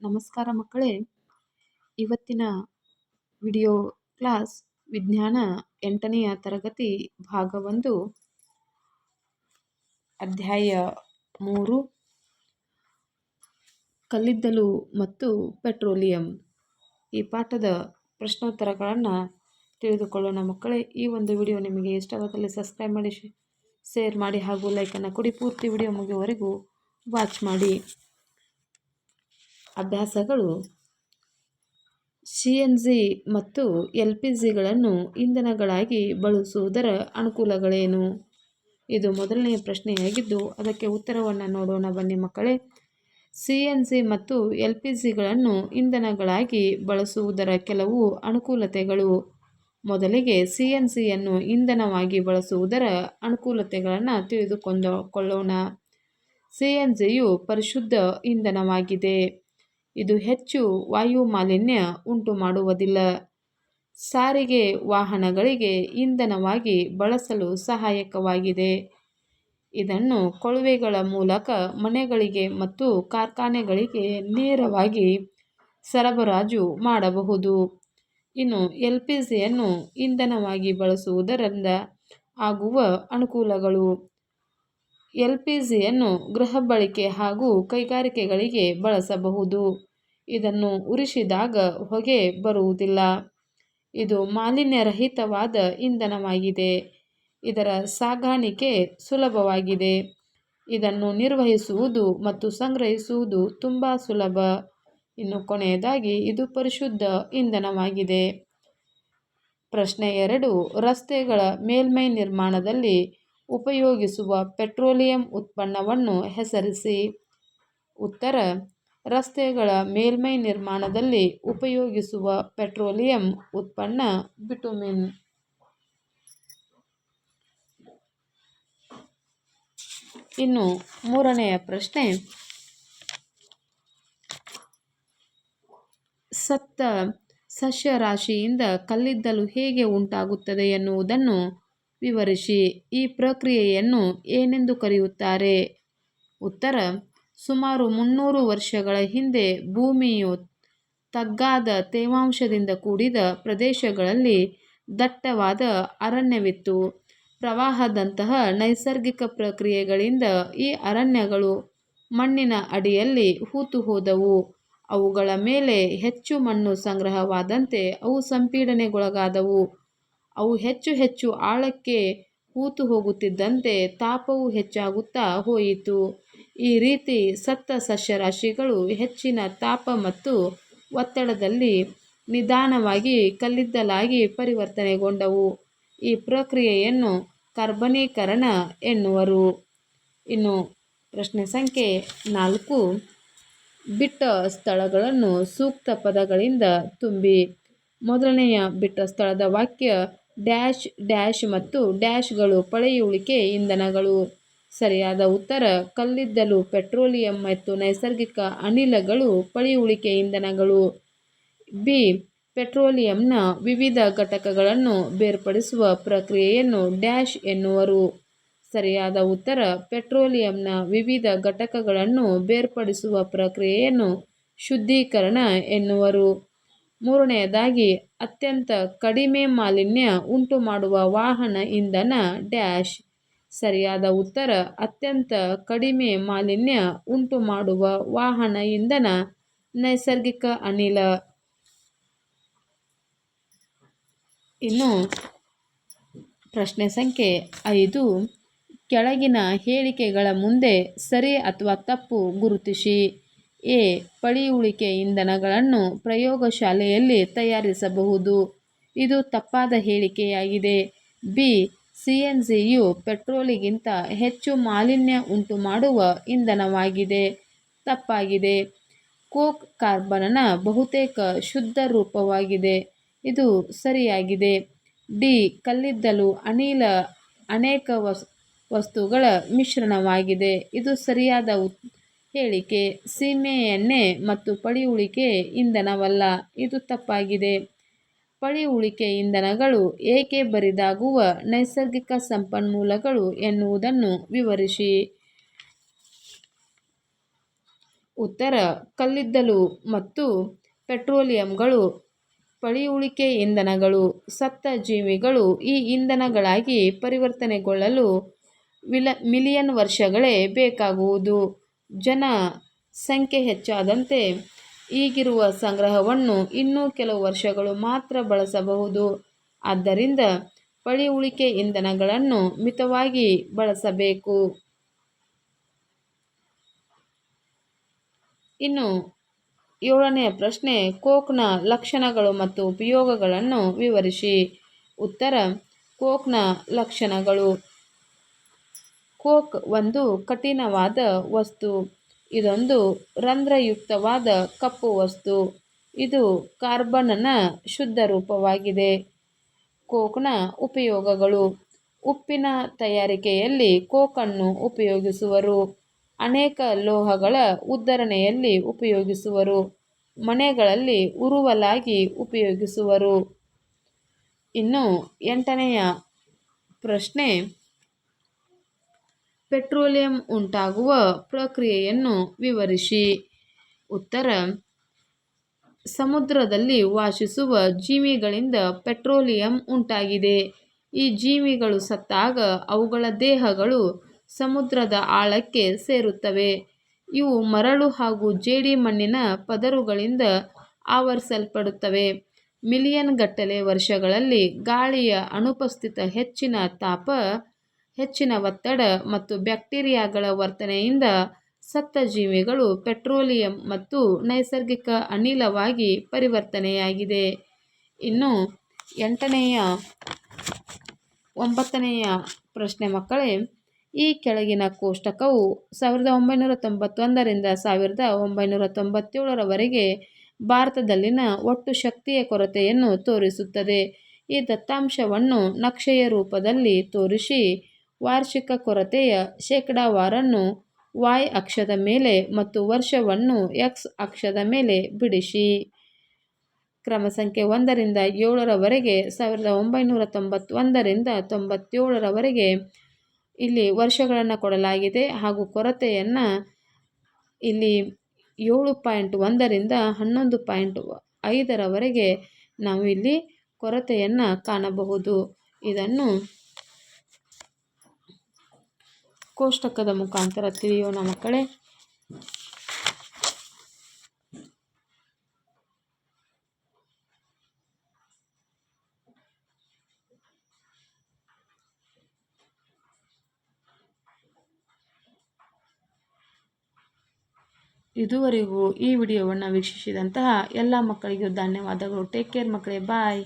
ನಮಸ್ಕಾರ ಮಕ್ಕಳೇ. ಇವತ್ತಿನ ವಿಡಿಯೋ ಕ್ಲಾಸ್ ವಿಜ್ಞಾನ ಎಂಟನೆಯ ತರಗತಿ ಭಾಗ ಒಂದು ಅಧ್ಯಾಯ ಮೂರು, ಕಲ್ಲಿದ್ದಲು ಮತ್ತು ಪೆಟ್ರೋಲಿಯಂ. ಈ ಪಾಠದ ಪ್ರಶ್ನೋತ್ತರಗಳನ್ನು ತಿಳಿದುಕೊಳ್ಳೋಣ ಮಕ್ಕಳೇ. ಈ ಒಂದು ವಿಡಿಯೋ ನಿಮಗೆ ಇಷ್ಟವಾದಲ್ಲಿ ಸಬ್ಸ್ಕ್ರೈಬ್ ಮಾಡಿ ಶೇರ್ ಮಾಡಿ ಹಾಗೂ ಲೈಕನ್ನು ಕೊಡಿ. ಪೂರ್ತಿ ವಿಡಿಯೋ ಮುಗಿಯುವವರೆಗೂ ವಾಚ್ ಮಾಡಿ. ಅಭ್ಯಾಸಗಳು. ಸಿ ಎನ್ ಜಿ ಮತ್ತು ಎಲ್ ಪಿ ಜಿಗಳನ್ನು ಇಂಧನಗಳಾಗಿ ಬಳಸುವುದರ ಅನುಕೂಲಗಳೇನು? ಇದು ಮೊದಲನೆಯ ಪ್ರಶ್ನೆಯಾಗಿದ್ದು, ಅದಕ್ಕೆ ಉತ್ತರವನ್ನು ನೋಡೋಣ ಬನ್ನಿ ಮಕ್ಕಳೇ. ಸಿ ಎನ್ ಜಿ ಮತ್ತು ಎಲ್ ಪಿ ಜಿಗಳನ್ನು ಇಂಧನಗಳಾಗಿ ಬಳಸುವುದರ ಕೆಲವು ಅನುಕೂಲತೆಗಳು. ಮೊದಲಿಗೆ ಸಿ ಎನ್ ಸಿಯನ್ನು ಇಂಧನವಾಗಿ ಬಳಸುವುದರ ಅನುಕೂಲತೆಗಳನ್ನು ತಿಳಿದುಕೊಂಡು ಕೊಳ್ಳೋಣ ಸಿ ಎನ್ ಜಿಯು ಪರಿಶುದ್ಧ ಇಂಧನವಾಗಿದೆ. ಇದು ಹೆಚ್ಚು ವಾಯು ಮಾಲಿನ್ಯ ಉಂಟು ಮಾಡುವುದಿಲ್ಲ ಸಾರಿಗೆ ವಾಹನಗಳಿಗೆ ಇಂಧನವಾಗಿ ಬಳಸಲು ಸಹಾಯಕವಾಗಿದೆ. ಇದನ್ನು ಕೊಳವೆಗಳ ಮೂಲಕ ಮನೆಗಳಿಗೆ ಮತ್ತು ಕಾರ್ಖಾನೆಗಳಿಗೆ ನೇರವಾಗಿ ಸರಬರಾಜು ಮಾಡಬಹುದು. ಇನ್ನು ಎಲ್ ಪಿ ಜಿಯನ್ನು ಇಂಧನವಾಗಿ ಬಳಸುವುದರಿಂದ ಆಗುವ ಅನುಕೂಲಗಳು. ಎಲ್ ಪಿ ಜಿಯನ್ನು ಗೃಹ ಬಳಕೆ ಹಾಗೂ ಕೈಗಾರಿಕೆಗಳಿಗೆ ಬಳಸಬಹುದು. ಇದನ್ನು ಉರಿಸಿದಾಗ ಹೊಗೆ ಬರುವುದಿಲ್ಲ. ಇದು ಮಾಲಿನ್ಯರಹಿತವಾದ ಇಂಧನವಾಗಿದೆ. ಇದರ ಸಾಗಾಣಿಕೆ ಸುಲಭವಾಗಿದೆ. ಇದನ್ನು ನಿರ್ವಹಿಸುವುದು ಮತ್ತು ಸಂಗ್ರಹಿಸುವುದು ತುಂಬ ಸುಲಭ. ಇನ್ನು ಕೊನೆಯದಾಗಿ, ಇದು ಪರಿಶುದ್ಧ ಇಂಧನವಾಗಿದೆ. ಪ್ರಶ್ನೆ ಎರಡು, ರಸ್ತೆಗಳ ಮೇಲ್ಮೈ ನಿರ್ಮಾಣದಲ್ಲಿ ಉಪಯೋಗಿಸುವ ಪೆಟ್ರೋಲಿಯಂ ಉತ್ಪನ್ನವನ್ನು ಹೆಸರಿಸಿ. ಉತ್ತರ ರಸ್ತೆಗಳ ಮೇಲ್ಮೈ ನಿರ್ಮಾಣದಲ್ಲಿ ಉಪಯೋಗಿಸುವ ಪೆಟ್ರೋಲಿಯಂ ಉತ್ಪನ್ನ ಬಿಟುಮಿನ್. ಇನ್ನು ಮೂರನೆಯ ಪ್ರಶ್ನೆ. ಸತ್ತ ರಾಶಿಯಿಂದ ಕಲ್ಲಿದ್ದಲು ಹೇಗೆ ಉಂಟಾಗುತ್ತದೆ ಎನ್ನುವುದನ್ನು ವಿವರಿಸಿ. ಈ ಪ್ರಕ್ರಿಯೆಯನ್ನು ಏನೆಂದು ಕರೆಯುತ್ತಾರೆ? ಉತ್ತರ ಸುಮಾರು ಮುನ್ನೂರು ವರ್ಷಗಳ ಹಿಂದೆ ಭೂಮಿಯು ತಗ್ಗಾದ ತೇವಾಂಶದಿಂದ ಕೂಡಿದ ಪ್ರದೇಶಗಳಲ್ಲಿ ದಟ್ಟವಾದ ಅರಣ್ಯವಿತ್ತು. ಪ್ರವಾಹದಂತಹ ನೈಸರ್ಗಿಕ ಪ್ರಕ್ರಿಯೆಗಳಿಂದ ಈ ಅರಣ್ಯಗಳು ಮಣ್ಣಿನ ಅಡಿಯಲ್ಲಿ ಹೂತು ಹೋದವು ಅವುಗಳ ಮೇಲೆ ಹೆಚ್ಚು ಮಣ್ಣು ಸಂಗ್ರಹವಾದಂತೆ ಅವು ಸಂಪೀಡನೆಗೊಳಗಾದವು. ಅವು ಹೆಚ್ಚು ಹೆಚ್ಚು ಆಳಕ್ಕೆ ಹೂತು ಹೋಗುತ್ತಿದ್ದಂತೆ ತಾಪವು ಹೆಚ್ಚಾಗುತ್ತಾ ಹೋಯಿತು. ಈ ರೀತಿ ಸತ್ತ ಸಸ್ಯರಾಶಿಗಳು ಹೆಚ್ಚಿನ ತಾಪ ಮತ್ತು ಒತ್ತಡದಲ್ಲಿ ನಿಧಾನವಾಗಿ ಕಲ್ಲಿದ್ದಲಾಗಿ ಪರಿವರ್ತನೆಗೊಂಡವು. ಈ ಪ್ರಕ್ರಿಯೆಯನ್ನು ಕಾರ್ಬನೀಕರಣ ಎನ್ನುವರು. ಇನ್ನು ಪ್ರಶ್ನೆ ಸಂಖ್ಯೆ ನಾಲ್ಕು. ಬಿಟ್ಟ ಸ್ಥಳಗಳನ್ನು ಸೂಕ್ತ ಪದಗಳಿಂದ ತುಂಬಿ. ಮೊದಲನೆಯ ಬಿಟ್ಟ ಸ್ಥಳದ ವಾಕ್ಯ ಡ್ಯಾಶ್ ಡ್ಯಾಶ್ ಮತ್ತು ಡ್ಯಾಶ್ಗಳು ಪಳೆಯುಳಿಕೆ ಇಂಧನಗಳು. ಸರಿಯಾದ ಉತ್ತರ. ಕಲ್ಲಿದ್ದಲು, ಪೆಟ್ರೋಲಿಯಂ ಮತ್ತು ನೈಸರ್ಗಿಕ ಅನಿಲಗಳು ಪಳೆಯುಳಿಕೆ ಇಂಧನಗಳು. ಬಿ. ಪೆಟ್ರೋಲಿಯಂನ ವಿವಿಧ ಘಟಕಗಳನ್ನು ಬೇರ್ಪಡಿಸುವ ಪ್ರಕ್ರಿಯೆಯನ್ನು ಡ್ಯಾಶ್ ಎನ್ನುವರು. ಸರಿಯಾದ ಉತ್ತರ. ಪೆಟ್ರೋಲಿಯಂನ ವಿವಿಧ ಘಟಕಗಳನ್ನು ಬೇರ್ಪಡಿಸುವ ಪ್ರಕ್ರಿಯೆಯನ್ನು ಶುದ್ಧೀಕರಣ ಎನ್ನುವರು. ಮೂರನೆಯದಾಗಿ, ಅತ್ಯಂತ ಕಡಿಮೆ ಮಾಲಿನ್ಯ ಉಂಟುಮಾಡುವ ವಾಹನ ಇಂಧನ ಡ್ಯಾಶ್. ಸರಿಯಾದ ಉತ್ತರ, ಅತ್ಯಂತ ಕಡಿಮೆ ಮಾಲಿನ್ಯ ಉಂಟು ಮಾಡುವ ವಾಹನ ಇಂಧನ ನೈಸರ್ಗಿಕ ಅನಿಲ. ಇನ್ನು ಪ್ರಶ್ನೆ ಸಂಖ್ಯೆ ಐದು. ಕೆಳಗಿನ ಹೇಳಿಕೆಗಳ ಮುಂದೆ ಸರಿ ಅಥವಾ ತಪ್ಪು ಗುರುತಿಸಿ. ಎ. ಪಳಿಯುಳಿಕೆ ಇಂಧನಗಳನ್ನು ಪ್ರಯೋಗಶಾಲೆಯಲ್ಲಿ ತಯಾರಿಸಬಹುದು. ಇದು ತಪ್ಪಾದ ಹೇಳಿಕೆಯಾಗಿದೆ. ಬಿ. ಸಿ ಎನ್ ಜಿಯು ಪೆಟ್ರೋಲಿಗಿಂತ ಹೆಚ್ಚು ಮಾಲಿನ್ಯ ಉಂಟು ಮಾಡುವ ಇಂಧನವಾಗಿದೆ. ತಪ್ಪಾಗಿದೆ. ಕೋಕ್ ಕಾರ್ಬನ್ನ ಬಹುತೇಕ ಶುದ್ಧ ರೂಪವಾಗಿದೆ. ಇದು ಸರಿಯಾಗಿದೆ. ಡಿ ಕಲ್ಲಿದ್ದಲು ಅನಿಲ ಅನೇಕ ವಸ್, ವಸ್ತುಗಳ ಮಿಶ್ರಣವಾಗಿದೆ. ಇದು ಸರಿಯಾದ ಹೇಳಿಕೆ. ಸೀಮೆ ಎಣ್ಣೆ ಮತ್ತು ಪಳಿಯುಳಿಕೆ ಇಂಧನವಲ್ಲ. ಇದು ತಪ್ಪಾಗಿದೆ. ಪಳಿಯುಳಿಕೆ ಇಂಧನಗಳು ಏಕೆ ಬರಿದಾಗುವ ನೈಸರ್ಗಿಕ ಸಂಪನ್ಮೂಲಗಳು ಎನ್ನುವುದನ್ನು ವಿವರಿಸಿ. ಉತ್ತರ, ಕಲ್ಲಿದ್ದಲು ಮತ್ತು ಪೆಟ್ರೋಲಿಯಂಗಳು ಪಳಿಯುಳಿಕೆ ಇಂಧನಗಳು ಸತ್ತ ಜೀವಿಗಳು ಈ ಇಂಧನಗಳಾಗಿ ಪರಿವರ್ತನೆಗೊಳ್ಳಲು ವಿಲ, ಮಿಲಿಯನ್ ವರ್ಷಗಳೇ ಬೇಕಾಗುವುದು. ಜನ ಸಂಖ್ಯೆ ಹೆಚ್ಚಾದಂತೆ ಈಗಿರುವ ಸಂಗ್ರಹವನ್ನು ಇನ್ನೂ ಕೆಲವು ವರ್ಷಗಳು ಮಾತ್ರ ಬಳಸಬಹುದು. ಆದ್ದರಿಂದ ಉಳಿಕೆ ಇಂಧನಗಳನ್ನು ಮಿತವಾಗಿ ಬಳಸಬೇಕು. ಇನ್ನು ಏಳನೆಯ ಪ್ರಶ್ನೆ, ಕೋಕ್ನ ಲಕ್ಷಣಗಳು ಮತ್ತು ಉಪಯೋಗಗಳನ್ನು ವಿವರಿಸಿ. ಉತ್ತರ, ಕೋಕ್ನ ಲಕ್ಷಣಗಳು. ಕೋಕ್ ಒಂದು ಕಠಿಣವಾದ ವಸ್ತು. ಇದೊಂದು ರಂಧ್ರಯುಕ್ತವಾದ ಕಪ್ಪು ವಸ್ತು. ಇದು ಕಾರ್ಬನ್ನ ಶುದ್ಧ ರೂಪವಾಗಿದೆ. ಕೋಕ್ನ ಉಪಯೋಗಗಳು. ಉಪ್ಪಿನ ತಯಾರಿಕೆಯಲ್ಲಿ ಕೋಕನ್ನು ಉಪಯೋಗಿಸುವರು. ಅನೇಕ ಲೋಹಗಳ ಉದ್ಧರಣೆಯಲ್ಲಿ ಉಪಯೋಗಿಸುವರು. ಮನೆಗಳಲ್ಲಿ ಉರುವಲಾಗಿ ಉಪಯೋಗಿಸುವರು. ಇನ್ನು ಎಂಟನೆಯ ಪ್ರಶ್ನೆ ಪೆಟ್ರೋಲಿಯಂ ಉಂಟಾಗುವ ಪ್ರಕ್ರಿಯೆಯನ್ನು ವಿವರಿಸಿ. ಉತ್ತರ. ಸಮುದ್ರದಲ್ಲಿ ವಾಸಿಸುವ ಜೀವಿಗಳಿಂದ ಪೆಟ್ರೋಲಿಯಂ ಉಂಟಾಗಿದೆ. ಈ ಜೀವಿಗಳು ಸತ್ತಾಗ ಅವುಗಳ ದೇಹಗಳು ಸಮುದ್ರದ ಆಳಕ್ಕೆ ಸೇರುತ್ತವೆ. ಇವು ಮರಳು ಹಾಗೂ ಜೇಡಿ ಮಣ್ಣಿನ ಪದರುಗಳಿಂದ ಆವರಿಸಲ್ಪಡುತ್ತವೆ. ಮಿಲಿಯನ್ ಗಟ್ಟಲೆ ವರ್ಷಗಳಲ್ಲಿ ಗಾಳಿಯ ಅನುಪಸ್ಥಿತ ಹೆಚ್ಚಿನ ತಾಪ ಹೆಚ್ಚಿನ ಒತ್ತಡ ಮತ್ತು ಬ್ಯಾಕ್ಟೀರಿಯಾಗಳ ವರ್ತನೆಯಿಂದ ಸತ್ತ ಜೀವಿಗಳು ಪೆಟ್ರೋಲಿಯಂ ಮತ್ತು ನೈಸರ್ಗಿಕ ಅನಿಲವಾಗಿ ಪರಿವರ್ತನೆಯಾಗಿದೆ. ಇನ್ನು ಎಂಟನೆಯ, ಒಂಬತ್ತನೆಯ ಪ್ರಶ್ನೆ ಮಕ್ಕಳೇ, ಈ ಕೆಳಗಿನ ಕೋಷ್ಟಕವು ಸಾವಿರದ ಒಂಬೈನೂರ ತೊಂಬತ್ತೊಂದರಿಂದ ಸಾವಿರದ ಒಂಬೈನೂರ ತೊಂಬತ್ತೇಳರವರೆಗೆ ಭಾರತದಲ್ಲಿನ ಒಟ್ಟು ಶಕ್ತಿಯ ಕೊರತೆಯನ್ನು ತೋರಿಸುತ್ತದೆ. ಈ ದತ್ತಾಂಶವನ್ನು ನಕ್ಷೆಯ ರೂಪದಲ್ಲಿ ತೋರಿಸಿ ವಾರ್ಷಿಕ ಕೊರತೆಯ ಶೇಕಡಾವಾರನ್ನು ವಾಯ್ ಅಕ್ಷದ ಮೇಲೆ ಮತ್ತು ವರ್ಷವನ್ನು ಎಕ್ಸ್ ಅಕ್ಷದ ಮೇಲೆ ಬಿಡಿಸಿ. ಕ್ರಮ ಸಂಖ್ಯೆ ಒಂದರಿಂದ ಏಳರವರೆಗೆ, ಸಾವಿರದ ಒಂಬೈನೂರ ತೊಂಬತ್ತೊಂದರಿಂದ ತೊಂಬತ್ತೇಳರವರೆಗೆ ಇಲ್ಲಿ ವರ್ಷಗಳನ್ನು ಕೊಡಲಾಗಿದೆ ಹಾಗೂ ಕೊರತೆಯನ್ನು ಇಲ್ಲಿ ಏಳು ಪಾಯಿಂಟ್ ಒಂದರಿಂದ ಹನ್ನೊಂದು ಪಾಯಿಂಟ್ ಐದರವರೆಗೆ ನಾವು ಇಲ್ಲಿ ಕೊರತೆಯನ್ನು ಕಾಣಬಹುದು. ಇದನ್ನು ಕೋಷ್ಟಕದ ಮುಖಾಂತರ ತಿಳಿಯೋಣ ಮಕ್ಕಳೇ ಇದುವರೆಗೂ ಈ ವಿಡಿಯೋವನ್ನು ವೀಕ್ಷಿಸಿದಂತಹ ಎಲ್ಲ ಮಕ್ಕಳಿಗೂ ಧನ್ಯವಾದಗಳು. ಟೇಕ್ ಕೇರ್ ಮಕ್ಕಳೇ. ಬಾಯ್